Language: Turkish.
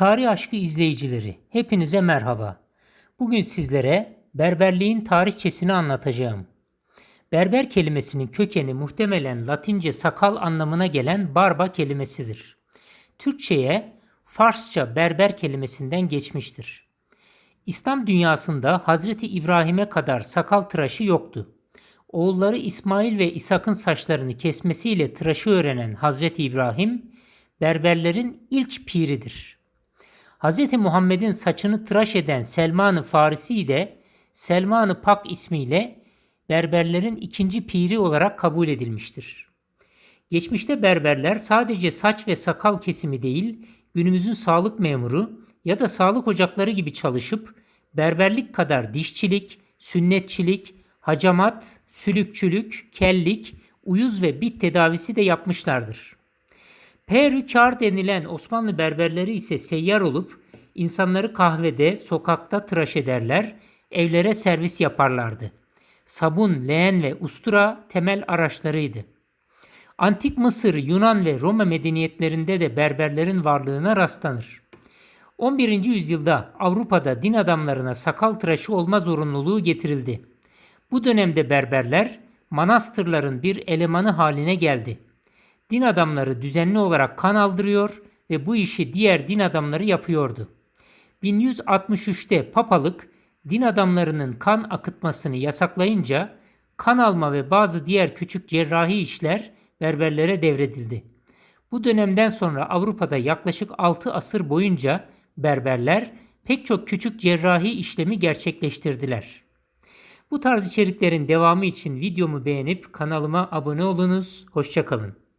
Tarih aşkı izleyicileri, hepinize merhaba. Bugün sizlere berberliğin tarihçesini anlatacağım. Berber kelimesinin kökeni muhtemelen Latince sakal anlamına gelen barba kelimesidir. Türkçeye Farsça berber kelimesinden geçmiştir. İslam dünyasında Hazreti İbrahim'e kadar sakal tıraşı yoktu. Oğulları İsmail ve İshak'ın saçlarını kesmesiyle tıraşı öğrenen Hazreti İbrahim, berberlerin ilk piridir. Hz. Muhammed'in saçını tıraş eden Selman-ı Farisi de Selman-ı Pak ismiyle berberlerin ikinci piri olarak kabul edilmiştir. Geçmişte berberler sadece saç ve sakal kesimi değil, günümüzün sağlık memuru ya da sağlık ocakları gibi çalışıp berberlik kadar dişçilik, sünnetçilik, hacamat, sülükçülük, kellik, uyuz ve bit tedavisi de yapmışlardır. Perükar denilen Osmanlı berberleri ise seyyar olup insanları kahvede, sokakta tıraş ederler, evlere servis yaparlardı. Sabun, leğen ve ustura temel araçlarıydı. Antik Mısır, Yunan ve Roma medeniyetlerinde de berberlerin varlığına rastlanır. 11. yüzyılda Avrupa'da din adamlarına sakal tıraşı olma zorunluluğu getirildi. Bu dönemde berberler manastırların bir elemanı haline geldi. Din adamları düzenli olarak kan aldırıyor ve bu işi diğer din adamları yapıyordu. 1163'te papalık din adamlarının kan akıtmasını yasaklayınca kan alma ve bazı diğer küçük cerrahi işler berberlere devredildi. Bu dönemden sonra Avrupa'da yaklaşık 6 asır boyunca berberler pek çok küçük cerrahi işlemi gerçekleştirdiler. Bu tarz içeriklerin devamı için videomu beğenip kanalıma abone olunuz. Hoşçakalın.